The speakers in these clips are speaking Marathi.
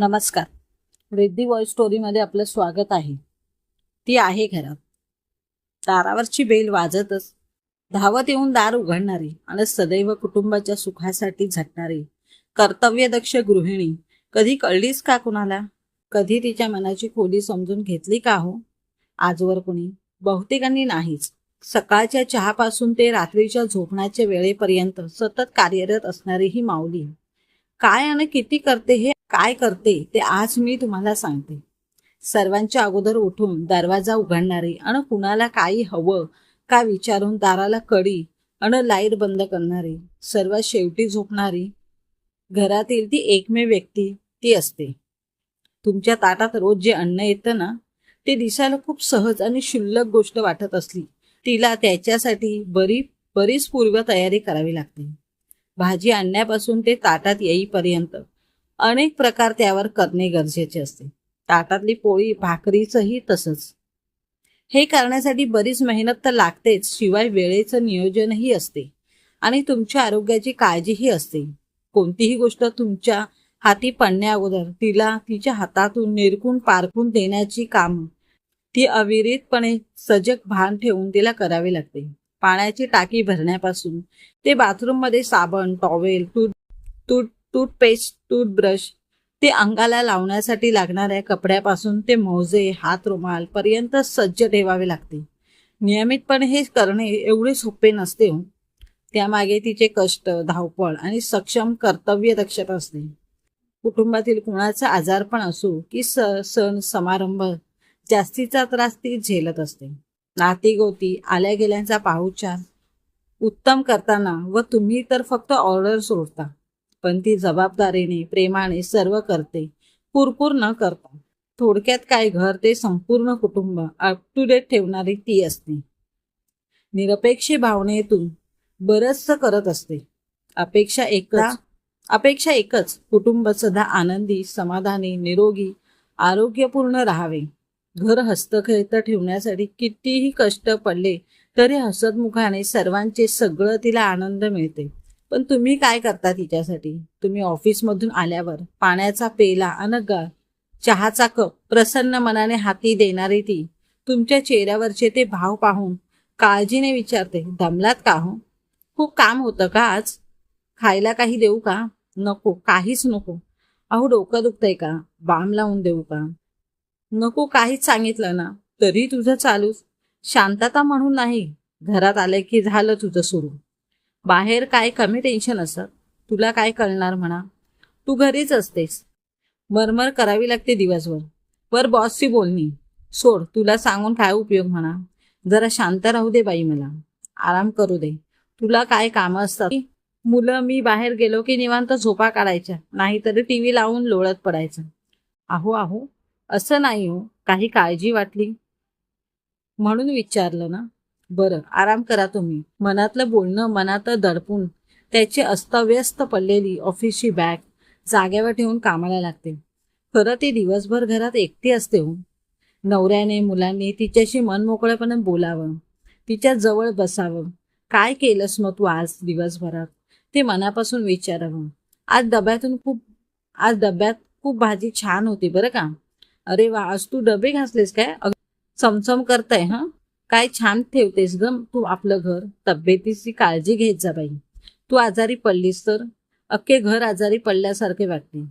नमस्कार. वृद्धी वॉइस स्टोरीमध्ये आपलं स्वागत आहे. ती आहे घरात. दारावरची बेल वाजतच धावत येऊन दार उघडणारी आणि सदैव कुटुंबाच्या सुखासाठी झटणारी कर्तव्यदक्ष गृहिणी. कधी कळलीच का कुणाला? कधी तिच्या मनाची खोली समजून घेतली का हो? आजवर कुणी? बहुतेकांनी नाहीच. सकाळच्या चहापासून ते रात्रीच्या झोपण्याच्या वेळेपर्यंत सतत कार्यरत असणारी ही माऊली. काय आणि किती करते हे काय करते ते आज मी तुम्हाला सांगते. सर्वांच्या अगोदर उठून दरवाजा उघडणारी आणि कुणाला काही हवं का विचारून दाराला कडी आणि लाइट बंद करणारी सर्वात शेवटी झोपणारी घरातील ती एकमेव व्यक्ती ती असते. तुमच्या ताटात रोज जे अन्न येतं ना ते दिसायला खूप सहज आणि क्षुल्लक गोष्ट वाटत असली तिला त्याच्यासाठी बरी बरीच पूर्व तयारी करावी लागते. भाजी आणण्यापासून ते ताटात येईपर्यंत अनेक प्रकार त्यावर करणे गरजेचे असते. ताटातली पोळी भाकरीचंही तसंच. हे करण्यासाठी बरीच मेहनत तर लागतेच शिवाय वेळेचं नियोजनही असते. आणि तुमच्या आरोग्याची काळजीही असते. कोणतीही गोष्ट तुमच्या हाती पडण्या अगोदर तिला तिच्या हातातून निरकून पारखून देण्याची काम ती अविरितपणे सजग भान ठेवून तिला करावी लागते. पाण्याची टाकी भरण्यापासून ते बाथरूममध्ये साबण towel tooth tooth toothpaste toothbrush ते अंगाला लावण्यासाठी लागणाऱ्या कपड्यापासून ते मोजे हात रुमाल पर्यंत सज्ज ठेवावे लागते. नियमितपणे हे करणे एवढे सोपे नसते हो. त्यामागे तिचे कष्ट धावपळ आणि सक्षम कर्तव्य दक्षता असते. कुटुंबातील कुणाचा आजारपण असो की स सण समारंभ जास्तीचा त्रास ती झेलत असते. नाती गोती आल्या गेल्यांचा पाहुचार उत्तम करताना व तुम्ही तर फक्त ऑर्डर सोडता. पण ती जबाबदारीने प्रेमाने सर्व करते. पुरपूर न करता. थोडक्यात काय घर ते संपूर्ण कुटुंब अप टू डेट ठेवणारी ती असते. निरपेक्ष भावनेतून बरचसं करत असते. अपेक्षा एकच अपेक्षा एकच. कुटुंब सदा आनंदी समाधानी निरोगी आरोग्यपूर्ण राहावे. घर हस्तखेळत ठेवण्यासाठी कितीही कष्ट पडले तरी हसतमुखाने सर्वांचे सगळं तिला आनंद मिळते. पण तुम्ही काय करता तिच्यासाठी? तुम्ही ऑफिसमधून आल्यावर पाण्याचा पेला अन ग चहाचा कप प्रसन्न मनाने हाती देणारी ती तुमच्या चेहऱ्यावरचे ते भाव पाहून काळजीने विचारते दमलात का हो? खूप काम होतं का आज? खायला काही देऊ का? नको काहीच नको. अहो डोकं दुखतंय का? बाम लावून देऊ का? नको काहीच सांगितलं ना. तरी तुझं चालूच. शांतता म्हणून नाही. घरात आलं की झालं तुझं सुरू. बाहेर काय कमी टेन्शन असं? तुला काय कळणार म्हणा. तू घरीच असतेस. मरमर करावी लागते दिवसभर. वर बॉसची बोलणी. सोड तुला सांगून काय उपयोग म्हणा. जरा शांत राहू दे बाई मला. आराम करू दे. तुला काय कामं असतात? मुलं मी बाहेर गेलो की निवांत झोपा काढायच्या. नाहीतरी टी व्ही लावून लोळत पडायचं. आहो आहो. असं नाही हो. काही काळजी वाटली? म्हणून विचारलं ना. बरं. आराम करा तुम्ही. मनातलं बोलणं मनात दडपून त्याची अस्ताव्यस्त पडलेली ऑफिसची बॅग जाग्यावर ठेवून कामाला लागते. खरं ती दिवसभर घरात एकटी असते हो. नवऱ्याने मुलांनी तिच्याशी मनमोकळेपणे बोलावं. तिच्या जवळ बसावं. काय केलंस मग तू आज दिवसभरात? ते मनापासून विचारावं. आज डब्यातून खूप आज डब्यात खूप भाजी छान होती बरं का? अरे वा आज तू डबे घासलेस काय? चमचम करताय हा? काय छान ठेवतेस ग तू आपलं घर तब्येतीची काळजी घेत जा बाई. तू आजारी पडलीस तर? अख्खे घर आजारी पडल्यासारखे वाटते.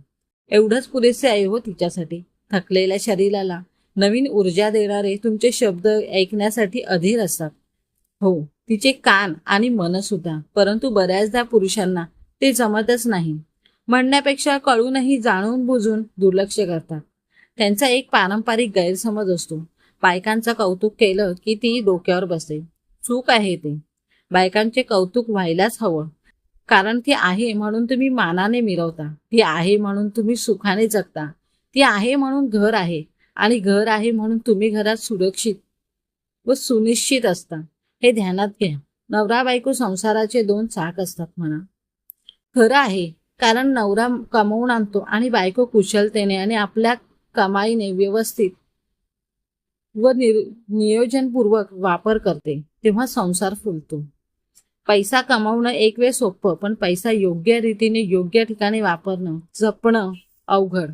एवढंच पुरेसे आहे हो तिच्यासाठी. थकलेल्या शरीराला नवीन ऊर्जा देणारे तुमचे शब्द ऐकण्यासाठी अधीर असतात. हो तिचे कान आणि मन सुद्धा परंतु बऱ्याचदा पुरुषांना ते जमतच नाही. म्हणण्यापेक्षा कळूनही जाणून बुजून दुर्लक्ष करतात. त्यांचा एक पारंपरिक गैरसमज असतो. बायकांचं कौतुक केलं की ती डोक्यावर बसे चूक आहे ते. बायकांचे कौतुक व्हायलाच हवं. कारण ती आहे म्हणून तुम्ही मानाने मिरवता. ती आहे म्हणून तुम्ही सुखाने जगता. ती आहे म्हणून घर आहे आणि घर आहे म्हणून तुम्ही घरात सुरक्षित व सुनिश्चित असता. हे ध्यानात घ्या. नवरा बायको संसाराचे दोन चाक असतात म्हणा. खरं आहे कारण नवरा कमवून आणतो आणि बायको कुशलतेने आणि आपल्या कमाईने व्यवस्थित व नियोजनपूर्वक वापर करते तेव्हा संसार फुलतो. पैसा कमावणं एक वेळ सोपं पण पैसा योग्य रीतीने योग्य ठिकाणी वापरणं जपणं अवघड.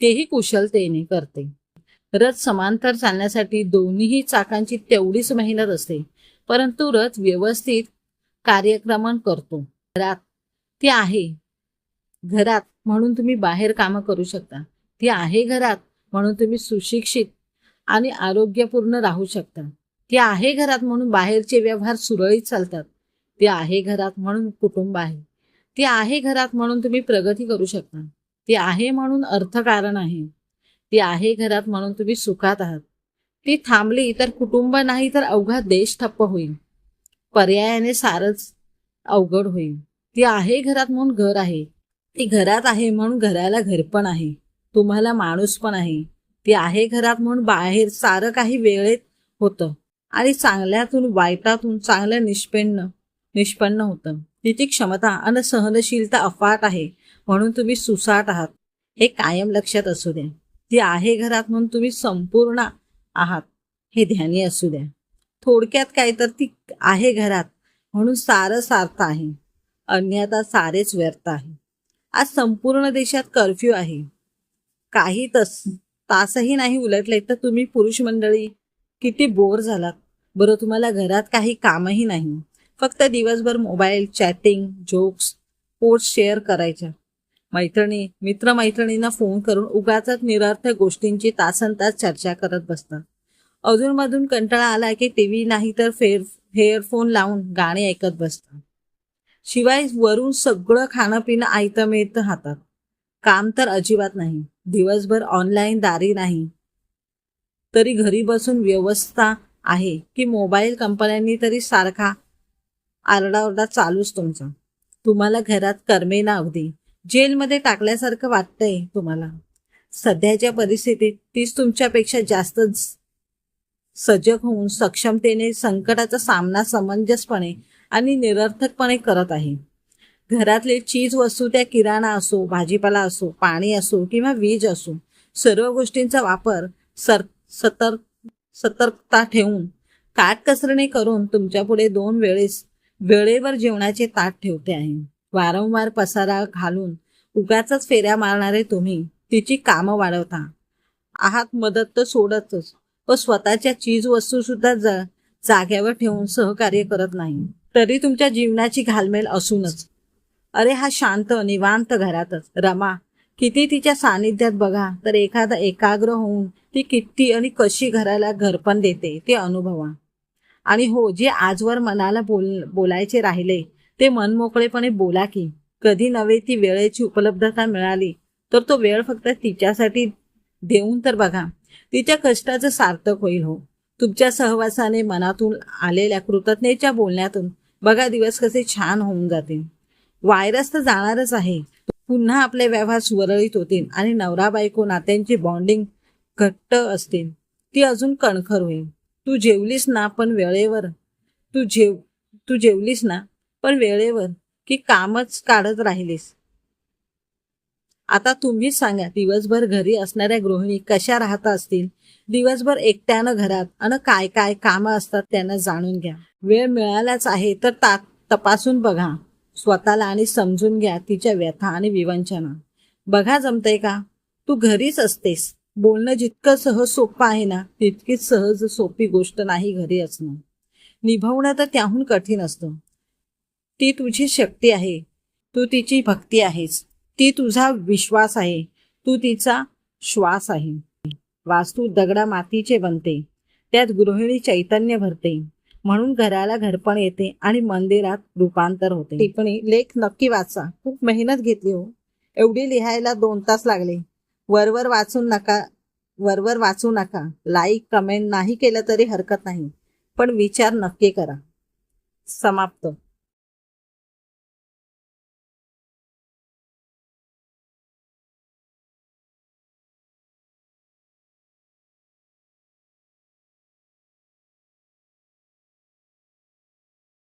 तेही कुशलतेने करते. रथ समांतर चालण्यासाठी दोन्हीही चाकांची तेवढीच मेहनत असते परंतु रथ व्यवस्थित कार्यक्रमण करतो. घरात ती आहे. घरात म्हणून तुम्ही बाहेर कामं करू शकता. ती आहे घरात म्हणून तुम्ही सुशिक्षित आणि आरोग्यपूर्ण राहू शकता ते आहे घरात म्हणून बाहेरचे व्यवहार सुरळीत चालतात. ते आहे घरात म्हणून कुटुंब आहे. ते आहे घरात म्हणून तुम्ही प्रगती करू शकता. ते आहे म्हणून अर्थकारण आहे. ते आहे घरात म्हणून तुम्ही सुखात आहात. ती थांबली तर कुटुंब नाही तर अवघा देश ठप्प होईल. पर्यायाने सारच अवघड होईल. ती आहे घरात म्हणून घर आहे. ती घरात आहे म्हणून घराला घर पण आहे. तुम्हाला माणूस पण आहे. ती आहे घरात म्हणून बाहेर सारं काही वेळेत होतं. आणि चांगल्यातून वाईटातून चांगलं निष्पन्न निष्पन्न होतं. तिची क्षमता आणि सहनशीलता अफाट आहे. म्हणून तुम्ही सुसाट आहात. हे कायम लक्षात असू द्या. ती आहे घरात म्हणून तुम्ही संपूर्ण आहात. हे ध्यानी असू द्या. थोडक्यात काय तर ती आहे घरात. म्हणून सारं सार्थ आहे. अन्यथा सारेच व्यर्थ आहे. आज संपूर्ण देशात कर्फ्यू आहे. काही तस तासही नाही उलटले तर तुम्ही पुरुष मंडळी किती बोर झालात. बरं तुम्हाला घरात काही कामही नाही. फक्त दिवसभर mobile chatting jokes post share करायच्या. मैत्रिणी मित्रमैत्रिणींना फोन करून उगाच निरर्थक गोष्टींची तासन तास चर्चा करत बसतात. अधूनमधून कंटाळा आला की टीव्ही नाही तर फेर हेअरफोन लावून गाणे ऐकत बसतात. शिवाय वरून सगळं खाणं पिणं आयतं मिळतं हातात काम तर अजिबात नाही. दिवसभर ऑनलाईन दारी नाही. तरी घरी बसून व्यवस्था आहे की मोबाईल कंपन्यांनी तरी सारखा आरडाओरडा चालूच तुमचा. तुम्हाला घरात करमे ना अगदी. जेलमध्ये टाकल्यासारखं वाटतंय तुम्हाला. सध्याच्या परिस्थितीत तीच तुमच्यापेक्षा जास्त सजग होऊन सक्षमतेने संकटाचा सामना समंजसपणे आणि निरर्थकपणे करत आहे. घरातले चीज वस्तू त्या किराणा असो भाजीपाला असो पाणी असो किंवा वीज असो सर्व गोष्टींचा वापर सर सतर्क सतर्कता ठेवून काटकसरणे करून तुमच्यापुढे दोन वेळेस वेळेवर जेवणाचे ताट ठेवते आहे. वारंवार पसारा घालून उगाच फेऱ्या मारणारे तुम्ही तिची कामं वाढवता. आहात मदत तर सोडतच व स्वतःच्या चीज वस्तू सुद्धा जा जाग्यावर ठेवून सहकार्य करत नाही. तरी तुमच्या जीवनाची घालमेल असूनच अरे हा शांत निवांत घरातच. रमा किती तिच्या सानिध्यात बघा तर एखादा एकाग्र होऊन ती किती आणि कशी घराला घरपण देते ते अनुभवा. आणि हो जे आजवर मनाला बोल बोलायचे राहिले ते मनमोकळेपणे बोला की कधी नव्हे ती वेळेची उपलब्धता मिळाली तर तो वेळ फक्त तिच्यासाठी देऊन तर बघा तिच्या कष्टाचं सार्थक होईल हो. तुमच्या सहवासाने मनातून आलेल्या कृतज्ञतेच्या बोलण्यातून बघा दिवस कसे छान होऊन जातील. व्हायरस तर जाणारच आहे. पुन्हा आपले व्यवहार सुरळीत होतील आणि नवरा बायको नात्यांची बॉन्डिंग घट्ट असतील. ती अजून कणखर होईल. तू जेवलीस ना पण वेळेवर. तू जेव तू जेवलीस ना पण वेळेवर की कामच काढत राहिलीस. आता तुम्हीच सांगा दिवसभर घरी असणाऱ्या गृहिणी कशा राहता असतील? दिवसभर एकट्यानं घरात आणि काय काय कामं असतात त्यांना जाणून घ्या. वेळ मिळालाच आहे तर ता तपासून बघा. स्वतःला आणि समजून घ्या तिच्या व्यथा आणि विवंचना. बघा जमतंय का? तू घरीच असतेस. बोलणं जितकं सहज सोपं आहे ना तितकीच सहज सोपी गोष्ट नाही घरी असणं. निभवणं तर त्याहून कठीण असतं. ती तुझी शक्ती आहे. तू तिची भक्ती आहेस. ती तुझा विश्वास आहे. तू तिचा श्वास आहे. वास्तू दगडा मातीचे बनते. त्यात गृहिणी चैतन्य भरते. म्हणून घराला घरपण येते आणि मंदिरात रूपांतर होते. टिप्पणी लेख नक्की वाचा. खूप मेहनत घेतली हो. एवढी लिहायला दोन तास लागले. वरवर वाचू नका वरवर वाचू नका. लाईक कमेंट नाही केलं तरी हरकत नाही. पण विचार नक्की करा. समाप्त.